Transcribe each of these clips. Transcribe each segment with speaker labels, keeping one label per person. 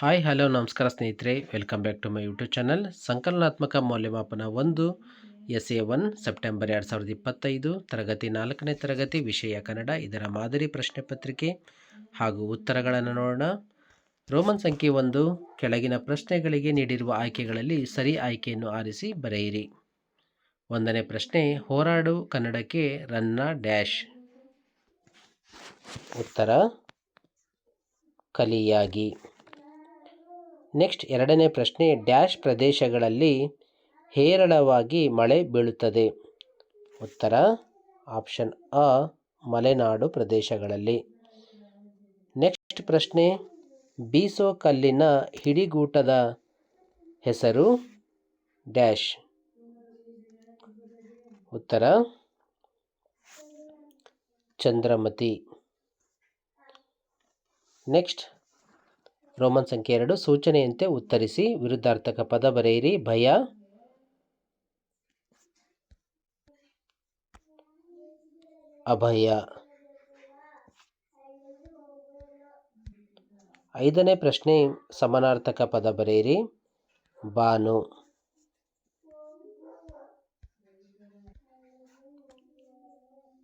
Speaker 1: Hi, hello, ನಮಸ್ಕಾರ ಸ್ನೇಹಿತರೆ. Welcome back to my YouTube channel ಸಂಕಲನಾತ್ಮಕ ಮೌಲ್ಯಮಾಪನ ಒಂದು ಎಸ್ ಎ ಒನ್, ಸೆಪ್ಟೆಂಬರ್ ಎರಡು ಸಾವಿರದ ಇಪ್ಪತ್ತೈದು, ತರಗತಿ ನಾಲ್ಕನೇ ತರಗತಿ, ವಿಷಯ ಕನ್ನಡ, ಇದರ ಮಾದರಿ ಪ್ರಶ್ನೆ ಪತ್ರಿಕೆ ಹಾಗೂ ಉತ್ತರಗಳನ್ನು ನೋಡೋಣ. ರೋಮನ್ ಸಂಖ್ಯೆ ಒಂದು, ಕೆಳಗಿನ ಪ್ರಶ್ನೆಗಳಿಗೆ ನೀಡಿರುವ ಆಯ್ಕೆಗಳಲ್ಲಿ ಸರಿ ಆಯ್ಕೆಯನ್ನು ಆರಿಸಿ ಬರೆಯಿರಿ. ಒಂದನೇ ಪ್ರಶ್ನೆ, ಹೋರಾಡು ಕನ್ನಡಕ್ಕೆ ರನ್ನ ಡ್ಯಾಶ್. ಉತ್ತರ, ಕಲಿಯಾಗಿ. ನೆಕ್ಸ್ಟ್ ಎರಡನೇ ಪ್ರಶ್ನೆ, ಡ್ಯಾಶ್ ಪ್ರದೇಶಗಳಲ್ಲಿ ಹೇರಳವಾಗಿ ಮಳೆ ಬೀಳುತ್ತದೆ. ಉತ್ತರ, ಆಪ್ಷನ್ ಅ, ಮಲೆನಾಡು ಪ್ರದೇಶಗಳಲ್ಲಿ. ನೆಕ್ಸ್ಟ್ ಪ್ರಶ್ನೆ ಬೀಸೋ ಕಲ್ಲಿನ ಹಿಡಿಗೂಟದ ಹೆಸರು ಡ್ಯಾಶ್. ಉತ್ತರ, ಚಂದ್ರಮತಿ. ನೆಕ್ಸ್ಟ್ ರೋಮನ್ ಸಂಖ್ಯೆ ಎರಡು, ಸೂಚನೆಯಂತೆ ಉತ್ತರಿಸಿ, ವಿರುದ್ಧಾರ್ಥಕ ಪದ ಬರೆಯಿರಿ, ಭಯ. ಅಭಯ. ಐದನೇ ಪ್ರಶ್ನೆ, ಸಮಾನಾರ್ಥಕ ಪದ ಬರೆಯಿರಿ, ಬಾನು.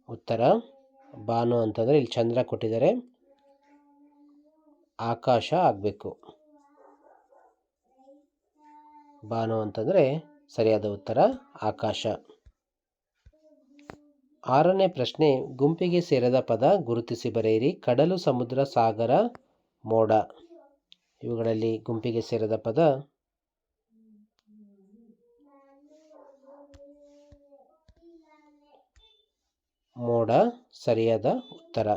Speaker 1: ಉತ್ತರ, ಬಾನು ಅಂತಂದರೆ ಇಲ್ಲಿ ಚಂದ್ರ ಕೊಟ್ಟಿದ್ದಾರೆ. ಆಕಾಶ ಆಗಬೇಕು. ಬಾನು ಅಂತಂದರೆ ಸರಿಯಾದ ಉತ್ತರ ಆಕಾಶ. ಆರನೇ ಪ್ರಶ್ನೆ, ಗುಂಪಿಗೆ ಸೇರದ ಪದ ಗುರುತಿಸಿ ಬರೆಯಿರಿ. ಕಡಲು, ಸಮುದ್ರ, ಸಾಗರ, ಮೋಡ. ಇವುಗಳಲ್ಲಿ ಗುಂಪಿಗೆ ಸೇರದ ಪದ ಮೋಡ ಸರಿಯಾದ ಉತ್ತರ.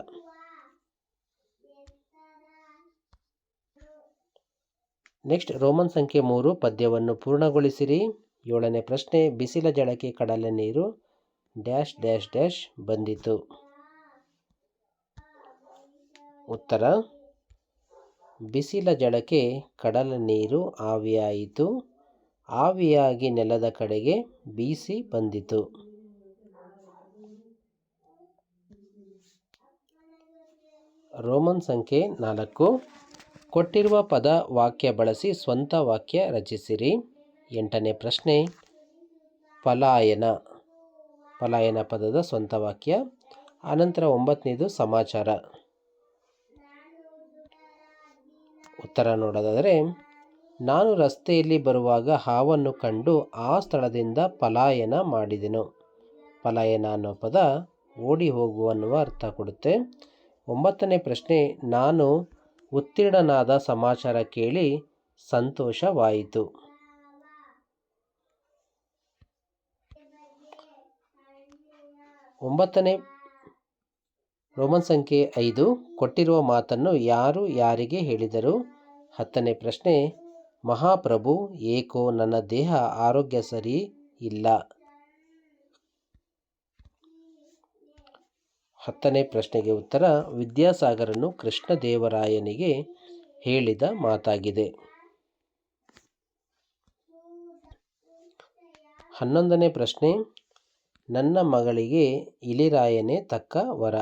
Speaker 1: ನೆಕ್ಸ್ಟ್ ರೋಮನ್ ಸಂಖ್ಯೆ ಮೂರು ಪದ್ಯವನ್ನು ಪೂರ್ಣಗೊಳಿಸಿರಿ. ಏಳನೇ ಪ್ರಶ್ನೆ, ಬಿಸಿಲ ಜಳಕ್ಕೆ ಕಡಲ ನೀರು ಡ್ಯಾಶ್ ಡ್ಯಾಶ್ ಡ್ಯಾಶ್ ಬಂದಿತು. ಉತ್ತರ, ಬಿಸಿಲ ಜಳಕ್ಕೆ ಕಡಲ ನೀರು ಆವಿಯಾಯಿತು. ಆವಿಯಾಗಿ ನೆಲದ ಕಡೆಗೆ ಬೀಸಿ ಬಂದಿತು. ರೋಮನ್ ಸಂಖ್ಯೆ ನಾಲ್ಕು ಕೊಟ್ಟಿರುವ ಪದ ವಾಕ್ಯ ಬಳಸಿ ಸ್ವಂತ ವಾಕ್ಯ ರಚಿಸಿರಿ. ಎಂಟನೇ ಪ್ರಶ್ನೆ. ಪಲಾಯನ. ಪಲಾಯನ ಪದದ ಸ್ವಂತ ವಾಕ್ಯ. ಆನಂತರ ಒಂಬತ್ತನೇದು ಸಮಾಚಾರ. ಉತ್ತರ ನೋಡೋದಾದರೆ, ನಾನು ರಸ್ತೆಯಲ್ಲಿ ಬರುವಾಗ ಹಾವನ್ನು ಕಂಡು ಆ ಸ್ಥಳದಿಂದ ಪಲಾಯನ ಮಾಡಿದೆನು. ಪಲಾಯನ ಅನ್ನೋ ಪದ ಓಡಿ ಹೋಗು ಅನ್ನುವ ಅರ್ಥ ಕೊಡುತ್ತೆ. ಒಂಬತ್ತನೇ ಪ್ರಶ್ನೆ. ನಾನು ಉತ್ತೀರ್ಣನಾದ ಸಮಾಚಾರ ಕೇಳಿ ಸಂತೋಷವಾಯಿತು. ಒಂಬತ್ತನೇ ರೋಮನ್ ಸಂಖ್ಯೆ ಐದು ಕೊಟ್ಟಿರುವ ಮಾತನ್ನು ಯಾರು ಯಾರಿಗೆ ಹೇಳಿದರು? ಹತ್ತನೇ ಪ್ರಶ್ನೆ, ಮಹಾಪ್ರಭು, ಏಕೋ ನನ್ನ ದೇಹ ಆರೋಗ್ಯ ಸರಿ ಇಲ್ಲ. ಹತ್ತನೇ ಪ್ರಶ್ನೆಗೆ ಉತ್ತರ, ವಿದ್ಯಾಸಾಗರನು ಕೃಷ್ಣದೇವರಾಯನಿಗೆ ಹೇಳಿದ ಮಾತಾಗಿದೆ. ಹನ್ನೊಂದನೇ ಪ್ರಶ್ನೆ, ನನ್ನ ಮಗಳಿಗೆ ಇಲಿರಾಯನೇ ತಕ್ಕ ವರ?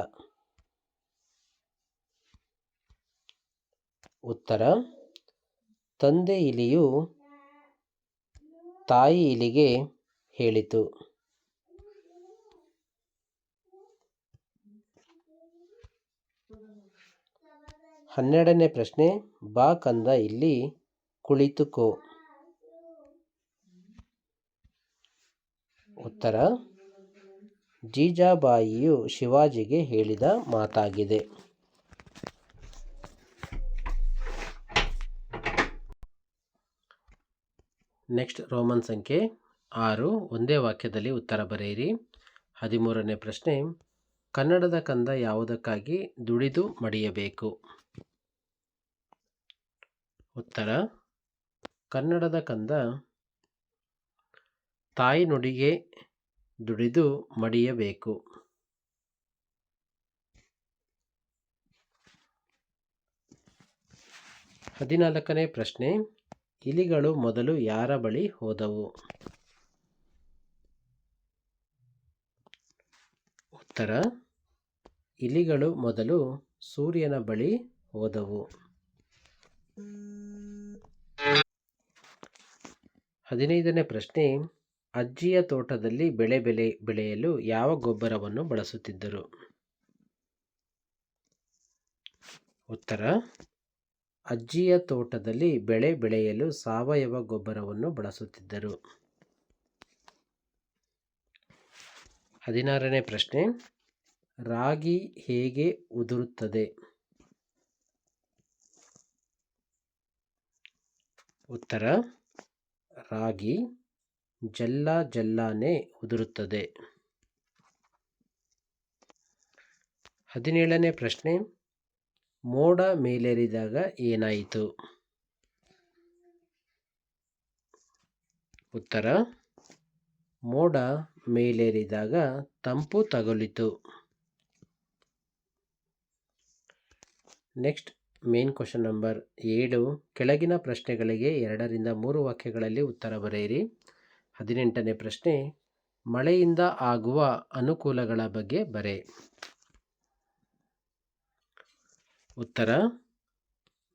Speaker 1: ಉತ್ತರ, ತಂದೆ ಇಲಿಯು ತಾಯಿ ಇಲಿಗೆ ಹೇಳಿತು. ಹನ್ನೆರಡನೇ ಪ್ರಶ್ನೆ, ಬಾ ಕಂದ ಇಲ್ಲಿ ಕುಳಿತುಕೋ. ಉತ್ತರ, ಜೀಜಾಬಾಯಿಯು ಶಿವಾಜಿಗೆ ಹೇಳಿದ ಮಾತಾಗಿದೆ. ನೆಕ್ಸ್ಟ್ ರೋಮನ್ ಸಂಖ್ಯೆ ಆರು, ಒಂದೇ ವಾಕ್ಯದಲ್ಲಿ ಉತ್ತರ ಬರೆಯಿರಿ. ಹದಿಮೂರನೇ ಪ್ರಶ್ನೆ, ಕನ್ನಡದ ಕಂದ ಯಾವುದಕ್ಕಾಗಿ ದುಡಿದು ಮಡಿಯಬೇಕು? ಉತ್ತರ, ಕನ್ನಡದ ಕಂದ ತಾಯಿ ನುಡಿಗೆ ದುಡಿದು ಮಡಿಯಬೇಕು. ಹದಿನಾಲ್ಕನೇ ಪ್ರಶ್ನೆ, ಇಲಿಗಳು ಮೊದಲು ಯಾರ ಬಳಿ ಹೋದವು? ಉತ್ತರ, ಇಲಿಗಳು ಮೊದಲು ಸೂರ್ಯನ ಬಳಿ ಹೋದವು. ಹದಿನೈದನೇ ಪ್ರಶ್ನೆ, ಅಜ್ಜಿಯ ತೋಟದಲ್ಲಿ ಬೆಳೆ ಬೆಳೆ ಬೆಳೆಯಲು ಯಾವ ಗೊಬ್ಬರವನ್ನು ಬಳಸುತ್ತಿದ್ದರು? ಉತ್ತರ, ಅಜ್ಜಿಯ ತೋಟದಲ್ಲಿ ಬೆಳೆ ಬೆಳೆಯಲು ಸಾವಯವ ಗೊಬ್ಬರವನ್ನು ಬಳಸುತ್ತಿದ್ದರು. ಹದಿನಾರನೇ ಪ್ರಶ್ನೆ, ರಾಗಿ ಹೇಗೆ ಉದುರುತ್ತದೆ? ಉತ್ತರ, ರಾಗಿ ಜಲ್ಲ ಜಲ್ಲಾನೆ ಉದುರುತ್ತದೆ. ಹದಿನೇಳನೇ ಪ್ರಶ್ನೆ, ಮೋಡ ಮೇಲೇರಿದಾಗ ಏನಾಯಿತು? ಉತ್ತರ, ಮೋಡ ಮೇಲೇರಿದಾಗ ತಂಪು ತಗುಲಿತು. ನೆಕ್ಸ್ಟ್ ಮೇನ್ ಕ್ವಶನ್ ನಂಬರ್ ಏಳು, ಕೆಳಗಿನ ಪ್ರಶ್ನೆಗಳಿಗೆ ಎರಡರಿಂದ ಮೂರು ವಾಕ್ಯಗಳಲ್ಲಿ ಉತ್ತರ ಬರೆಯಿರಿ. ಹದಿನೆಂಟನೇ ಪ್ರಶ್ನೆ, ಮಳೆಯಿಂದ ಆಗುವ ಅನುಕೂಲಗಳ ಬಗ್ಗೆ ಬರೆ. ಉತ್ತರ,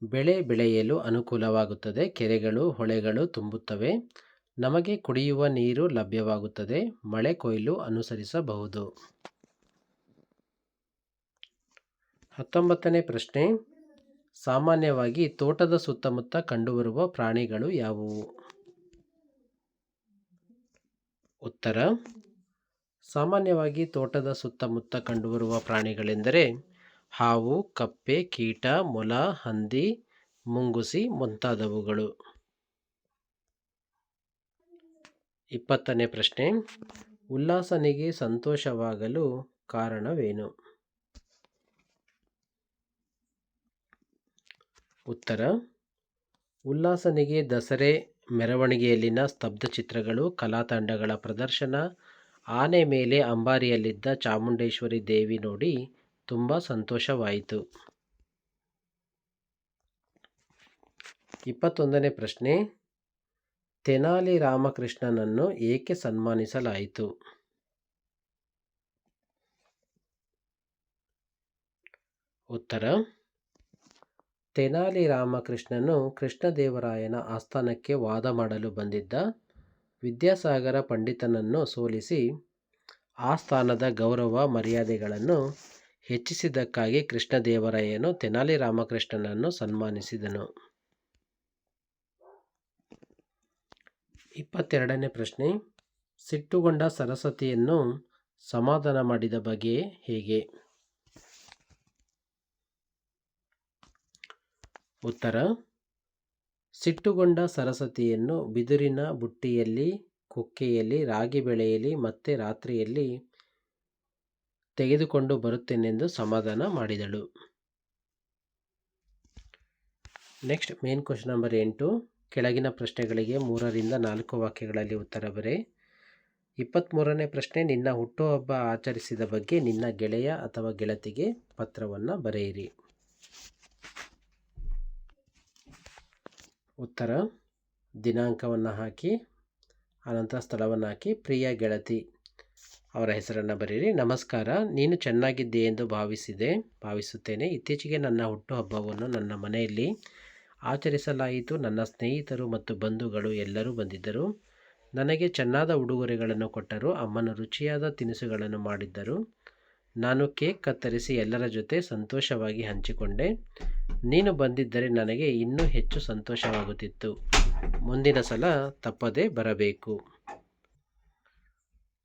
Speaker 1: ಬೆಳೆ ಬೆಳೆಯಲು ಅನುಕೂಲವಾಗುತ್ತದೆ, ಕೆರೆಗಳು, ಹೊಳೆಗಳು ತುಂಬುತ್ತವೆ, ನಮಗೆ ಕುಡಿಯುವ ನೀರು ಲಭ್ಯವಾಗುತ್ತದೆ, ಮಳೆ ಕೊಯ್ಲು ಅನುಸರಿಸಬಹುದು. ಹತ್ತೊಂಬತ್ತನೇ ಪ್ರಶ್ನೆ ಸಾಮಾನ್ಯವಾಗಿ ತೋಟದ ಸುತ್ತಮುತ್ತ ಕಂಡುಬರುವ ಪ್ರಾಣಿಗಳು ಯಾವುವು? ಉತ್ತರ. ಸಾಮಾನ್ಯವಾಗಿ ತೋಟದ ಸುತ್ತಮುತ್ತ ಕಂಡುಬರುವ ಪ್ರಾಣಿಗಳೆಂದರೆ ಹಾವು, ಕಪ್ಪೆ, ಕೀಟ, ಮೊಲ, ಹಂದಿ, ಮುಂಗುಸಿ ಮುಂತಾದವುಗಳು. ಇಪ್ಪತ್ತನೇ ಪ್ರಶ್ನೆ. ಉಲ್ಲಾಸನಿಗೆ ಸಂತೋಷವಾಗಲು ಕಾರಣವೇನು? ಉತ್ತರ, ಉಲ್ಲಾಸನಿಗೆ ದಸರೆ ಮೆರವಣಿಗೆಯಲ್ಲಿನ ಸ್ತಬ್ಧ ಚಿತ್ರಗಳು ಕಲಾತಂಡಗಳ ಪ್ರದರ್ಶನ, ಆನೆ ಮೇಲೆ ಅಂಬಾರಿಯಲ್ಲಿದ್ದ ಚಾಮುಂಡೇಶ್ವರಿ ದೇವಿ ನೋಡಿ ತುಂಬ ಸಂತೋಷವಾಯಿತು. ಇಪ್ಪತ್ತೊಂದನೇ ಪ್ರಶ್ನೆ, ತೆನಾಲಿ ರಾಮಕೃಷ್ಣನನ್ನು ಏಕೆ ಸನ್ಮಾನಿಸಲಾಯಿತು? ಉತ್ತರ ತೆನಾಲಿ ರಾಮಕೃಷ್ಣನು ಕೃಷ್ಣದೇವರಾಯನ ಆಸ್ಥಾನಕ್ಕೆ ವಾದ ಮಾಡಲು ಬಂದಿದ್ದ ವಿದ್ಯಾಸಾಗರ ಪಂಡಿತನನ್ನು ಸೋಲಿಸಿ ಆಸ್ಥಾನದ ಗೌರವ ಮರ್ಯಾದೆಗಳನ್ನು ಹೆಚ್ಚಿಸಿದ್ದಕ್ಕಾಗಿ ಕೃಷ್ಣದೇವರಾಯನು ತೆನಾಲಿ ರಾಮಕೃಷ್ಣನನ್ನು ಸನ್ಮಾನಿಸಿದನು. ಇಪ್ಪತ್ತೆರಡನೇ ಪ್ರಶ್ನೆ. ಸಿಟ್ಟುಗೊಂಡ ಸರಸ್ವತಿಯನ್ನು ಸಮಾಧಾನ ಮಾಡಿದ ಬಗೆ ಹೇಗೆ? ಉತ್ತರ. ಸಿಟ್ಟುಗೊಂಡ ಸರಸ್ವತಿಯನ್ನು ಬಿದಿರಿನ ಬುಟ್ಟಿಯಲ್ಲಿ, ಕುಕ್ಕೆಯಲ್ಲಿ, ರಾಗಿ ಬೆಳೆಯಲಿ ಮತ್ತೆ ರಾತ್ರಿಯಲ್ಲಿ ತೆಗೆದುಕೊಂಡು ಬರುತ್ತೇನೆಂದು ಸಮಾಧಾನ ಮಾಡಿದಳು. ನೆಕ್ಸ್ಟ್, ಮೇನ್ ಕ್ವಶನ್ ನಂಬರ್ ಎಂಟು. ಕೆಳಗಿನ ಪ್ರಶ್ನೆಗಳಿಗೆ ಮೂರರಿಂದ ನಾಲ್ಕು ವಾಕ್ಯಗಳಲ್ಲಿ ಉತ್ತರ ಬರೆ. ಇಪ್ಪತ್ತ್ಮೂರನೇ ಪ್ರಶ್ನೆ, ನಿನ್ನ ಹುಟ್ಟುಹಬ್ಬ ಆಚರಿಸಿದ ಬಗ್ಗೆ ನಿನ್ನ ಗೆಳೆಯ ಅಥವಾ ಗೆಳತಿಗೆ ಪತ್ರವನ್ನು ಬರೆಯಿರಿ. ಉತ್ತರ, ದಿನಾಂಕವನ್ನು ಹಾಕಿ, ಅನಂತರ ಸ್ಥಳವನ್ನು ಹಾಕಿ, ಪ್ರಿಯ ಗೆಳತಿ ಅವರ ಹೆಸರನ್ನು ಬರೆಯಿರಿ ನಮಸ್ಕಾರ, ನೀನು ಚೆನ್ನಾಗಿದ್ದೆ ಎಂದು ಭಾವಿಸಿದೆ, ಭಾವಿಸುತ್ತೇನೆ. ಇತ್ತೀಚೆಗೆ ನನ್ನ ಹುಟ್ಟುಹಬ್ಬವನ್ನು ನನ್ನ ಮನೆಯಲ್ಲಿ ಆಚರಿಸಲಾಯಿತು. ನನ್ನ ಸ್ನೇಹಿತರು ಮತ್ತು ಬಂಧುಗಳು ಎಲ್ಲರೂ ಬಂದಿದ್ದರು. ನನಗೆ ಚೆನ್ನಾದ ಉಡುಗೊರೆಗಳನ್ನು ಕೊಟ್ಟರು. ಅಮ್ಮನ ರುಚಿಯಾದ ತಿನಿಸುಗಳನ್ನು ಮಾಡಿದ್ದರು. ನಾನು ಕೇಕ್ ಕತ್ತರಿಸಿ ಎಲ್ಲರ ಜೊತೆ ಸಂತೋಷವಾಗಿ ಹಂಚಿಕೊಂಡೆ. ನೀನು ಬಂದಿದ್ದರೆ ನನಗೆ ಇನ್ನೂ ಹೆಚ್ಚು ಸಂತೋಷವಾಗುತ್ತಿತ್ತು. ಮುಂದಿನ ಸಲ ತಪ್ಪದೇ ಬರಬೇಕು.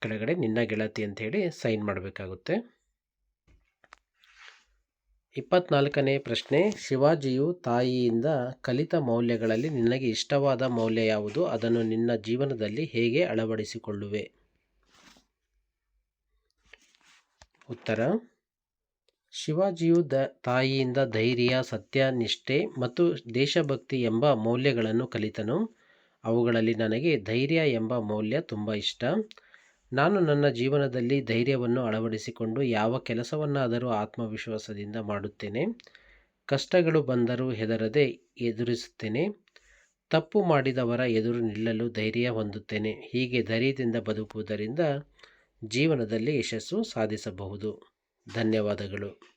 Speaker 1: ಕೆಳಗಡೆ ನಿನ್ನ ಗೆಳತಿ ಅಂತ ಹೇಳಿ ಸೈನ್ ಮಾಡಬೇಕಾಗುತ್ತೆ. ಇಪ್ಪತ್ನಾಲ್ಕನೇ ಪ್ರಶ್ನೆ. ಶಿವಾಜಿಯು ತಾಯಿಯಿಂದ ಕಲಿತ ಮೌಲ್ಯಗಳಲ್ಲಿ ನಿನಗೆ ಇಷ್ಟವಾದ ಮೌಲ್ಯ ಯಾವುದು? ಅದನ್ನು ನಿನ್ನ ಜೀವನದಲ್ಲಿ ಹೇಗೆ ಅಳವಡಿಸಿಕೊಳ್ಳುವೆ? ಉತ್ತರ. ಶಿವಾಜಿಯು ದ, ತಾಯಿಯಿಂದ ಧೈರ್ಯ ಸತ್ಯ ನಿಷ್ಠೆ ಮತ್ತು ದೇಶಭಕ್ತಿ ಎಂಬ ಮೌಲ್ಯಗಳನ್ನು ಕಲಿತನು. ಅವುಗಳಲ್ಲಿ ನನಗೆ ಧೈರ್ಯ ಎಂಬ ಮೌಲ್ಯ ತುಂಬ ಇಷ್ಟ. ನಾನು ನನ್ನ ಜೀವನದಲ್ಲಿ ಧೈರ್ಯವನ್ನು ಅಳವಡಿಸಿಕೊಂಡು ಯಾವ ಕೆಲಸವನ್ನಾದರೂ ಆತ್ಮವಿಶ್ವಾಸದಿಂದ ಮಾಡುತ್ತೇನೆ. ಕಷ್ಟಗಳು ಬಂದರೂ ಹೆದರದೆ ಎದುರಿಸುತ್ತೇನೆ. ತಪ್ಪು ಮಾಡಿದವರ ಎದುರು ನಿಲ್ಲಲು ಧೈರ್ಯ ಹೊಂದುತ್ತೇನೆ. ಹೀಗೆ ಧೈರ್ಯದಿಂದ ಬದುಕುವುದರಿಂದ ಜೀವನದಲ್ಲಿ ಯಶಸ್ಸು ಸಾಧಿಸಬಹುದು. ಧನ್ಯವಾದಗಳು.